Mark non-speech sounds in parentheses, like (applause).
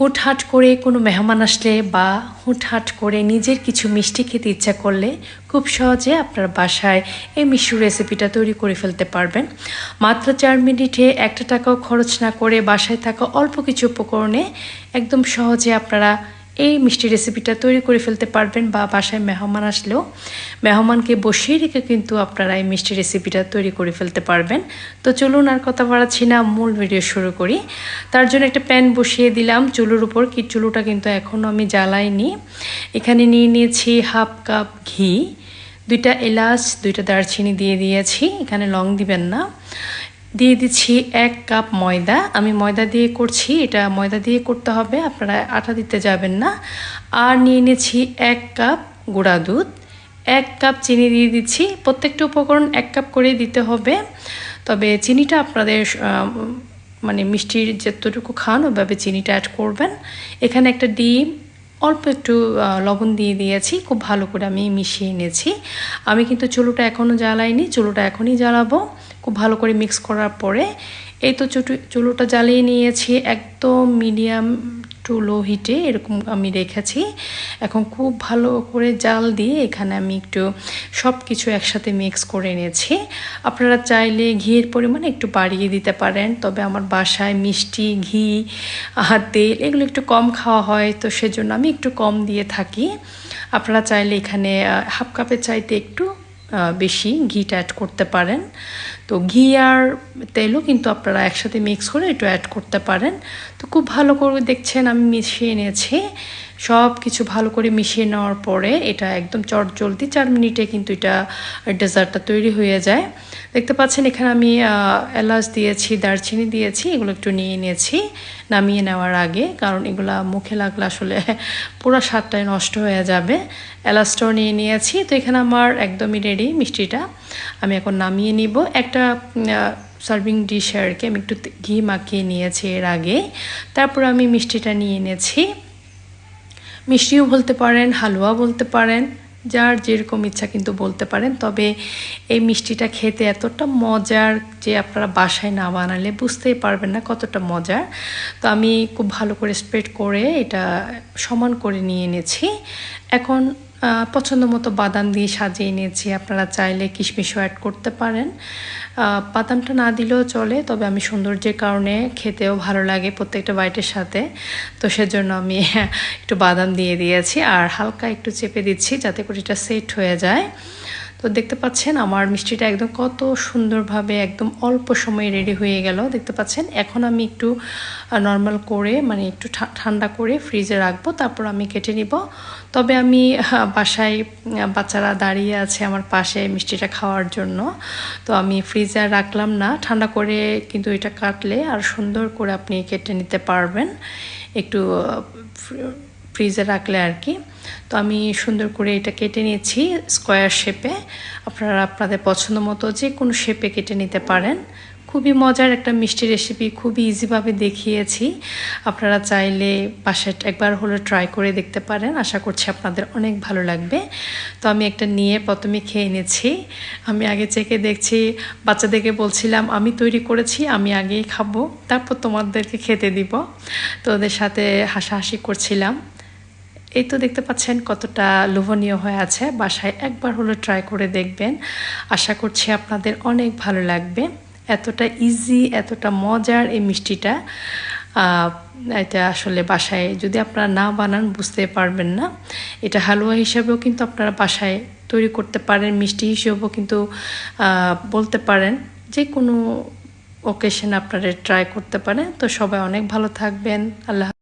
হুটহাট করে কোনো মেহমান আসলে বা হুটহাট করে নিজের কিছু মিষ্টি খেতে ইচ্ছা করলে খুব সহজে আপনার বাসায় এই মিষ্টি রেসিপিটা তৈরি করে ফেলতে পারবেন। মাত্র চার মিনিটে একটা টাকাও খরচ না করে বাসায় থাকা অল্প কিছু উপকরণে একদম সহজে আপনারা এই মিষ্টি রেসিপিটা তৈরি করে ফেলতে পারবেন বা বাসায় মেহমান আসলেও। মেহমানকে বসিয়ে রেখে কিন্তু আপনারা এই মিষ্টি রেসিপিটা তৈরি করে ফেলতে পারবেন। তো চলুন আর কথা বাড়াচ্ছি না, মূল ভিডিও শুরু করি। তার জন্য একটা প্যান বসিয়ে দিলাম, চুলোর উপর। কি চুলোটা কিন্তু এখনও আমি জ্বালাইনি। এখানে নিয়ে নিয়েছি হাফ কাপ ঘি, দুইটা এলাচ, দুইটা দারচিনি দিয়ে দিয়েছি। এখানে লং দিবেন না। দিয়ে দিচ্ছি এক কাপ ময়দা। আমি ময়দা দিয়ে করছি, এটা ময়দা দিয়ে করতে হবে, আপনারা আটা দিতে যাবেন না। আর নিয়ে নিয়েছি এক কাপ গুঁড়া দুধ। এক কাপ চিনি দিয়ে দিচ্ছি, প্রত্যেকটা উপকরণ এক কাপ করে দিতে হবে। তবে চিনিটা আপনাদের মানে মিষ্টির যতটুকু খান ওইভাবে চিনিটা অ্যাড করবেন। এখানে একটা ডিম অল্প একটু লবণ দিয়ে দিয়েছি, খুব ভালো করে আমি মিশিয়ে এনেছি। আমি কিন্তু চুলোটা এখনও জ্বালাইনি, চুলোটা এখনই জ্বালাবো। খুব ভালো করে মিক্স করার পরে, এই তো চুটু, চুলোটা জ্বালিয়ে নিয়েছি, একদম মিডিয়াম টু লো হিটে এরকম আমি রেখেছি। এখন খুব ভালো করে জাল দিয়ে এখানে আমি একটু সব কিছু একসাথে মিক্স করে নিয়েছি আপনারা চাইলে ঘিয়ের পরিমাণ একটু বাড়িয়ে দিতে পারেন, তবে আমার বাসায় মিষ্টি, ঘি তেল এগুলো একটু কম খাওয়া হয়, তো সেজন্য আমি একটু কম দিয়ে থাকি। আপনারা চাইলে এখানে হাফ কাপের চাইতে একটু বেশি ঘিটা অ্যাড করতে পারেন। তো ঘি আর তেলও কিন্তু আপনারা একসাথে মিক্স করে একটু অ্যাড করতে পারেন। তো খুব ভালো করে দেখছেন, আমি মিশিয়ে নিয়েছি। সব কিছু ভালো করে মিশিয়ে নেওয়ার পরে এটা একদম চট জলদি চার মিনিটে কিন্তু এটা ডেজার্টটা তৈরি হয়ে যায়। দেখতে পাচ্ছেন, এখানে আমি এলাচ দিয়েছি, দারচিনি দিয়েছি, এগুলো একটু নিয়ে নিয়েছি নামিয়ে নেওয়ার আগে, কারণ এগুলা মুখে লাগলে আসলে পুরো স্বাদটাই নষ্ট হয়ে যাবে। এলাচটাও নিয়ে নিয়েছি। তো এখানে আমার একদমই রেডি মিষ্টিটা। আমি এখন নামিয়ে নিব। একটা সার্ভিং ডিশ আর কি, আমি একটু ঘি মাখিয়ে নিয়েছি এর আগে। তারপর আমি মিষ্টিটা নিয়ে এনেছি। মিষ্টিও বলতে পারেন হালুয়া বলতে পারেন, যার যেরকম ইচ্ছা কিন্তু বলতে পারেন। তবে এই মিষ্টিটা খেতে এতটা মজার যে আপনারা বাসায় না বানালে বুঝতেই পারবেন না কতটা মজার। তো আমি খুব ভালো করে স্প্রেড করে এটা সমান করে নিয়ে এনেছি। এখন পছন্দ মতো বাদাম দিয়ে সাজিয়ে নিয়েছি। আপনারা চাইলে কিশমিশও অ্যাড করতে পারেন। বাদামটা না দিলেও চলে, তবে আমি সৌন্দর্যের কারণে খেতেও ভালো লাগে প্রত্যেকটা বাইটের সাথে। তো সেজন্য আমি (laughs) একটু বাদাম দিয়ে দিয়েছি, আর হালকা একটু চেপে দিচ্ছি যাতে করে এটা সেট হয়ে যায়। তো দেখতে পাচ্ছেন আমার মিষ্টিটা একদম কত সুন্দরভাবে একদম অল্প সময়ে রেডি হয়ে গেল। দেখতে পাচ্ছেন? এখন আমি একটু নর্মাল করে মানে একটু ঠান্ডা করে ফ্রিজে রাখব, তারপর আমি কেটে নিব। তবে আমি বাসায় বাচ্চারা দাঁড়িয়ে আছে আমার পাশে মিষ্টিটা খাওয়ার জন্য। তো আমি ফ্রিজে রাখলাম না। ঠান্ডা করে কিন্তু এটা কাটলে আর সুন্দর করে আপনি কেটে নিতে পারবেন। একটু ফ্রিজে রাখলে আর কি তো আমি সুন্দর করে এটা কেটে নিয়েছি স্কোয়ার শেপে আপনারা আপনাদের পছন্দ মতো যে কোনো শেপে কেটে নিতে পারেন। খুবই মজার একটা মিষ্টি রেসিপি খুবই ইজিভাবে দেখিয়েছি। আপনারা চাইলে বাসায় একবার হলে ট্রাই করে দেখতে পারেন। আশা করছি আপনাদের অনেক ভালো লাগবে। তো আমি একটা নিয়ে প্রথমে খেয়ে নিয়েছি আমি আগে চেকে দেখছি, বাচ্চাদেরকে বলছিলাম, আমি তৈরি করেছি, আমি আগেই খাব। তারপর তোমাদেরকে খেতে দিব। তো ওদের সাথে হাসাহাসি করছিলাম। এই তো দেখতে পাচ্ছেন কতটা লোভনীয় হয়ে আছে। বাসায় একবার হলো ট্রাই করে দেখবেন। আশা করছি আপনাদের অনেক ভালো লাগবে। এতটা ইজি এতটা মজার এই মিষ্টিটা। এটা আসলে বাসায় যদি আপনারা না বানান বুঝতে পারবেন না। এটা হালুয়া হিসাবেও কিন্তু আপনারা বাসায় তৈরি করতে পারেন, মিষ্টি হিসেবেও কিন্তু বলতে পারেন। যে কোনো ওকেশন আপনারা ট্রাই করতে পারেন। তো সবাই অনেক ভালো থাকবেন। আল্লাহ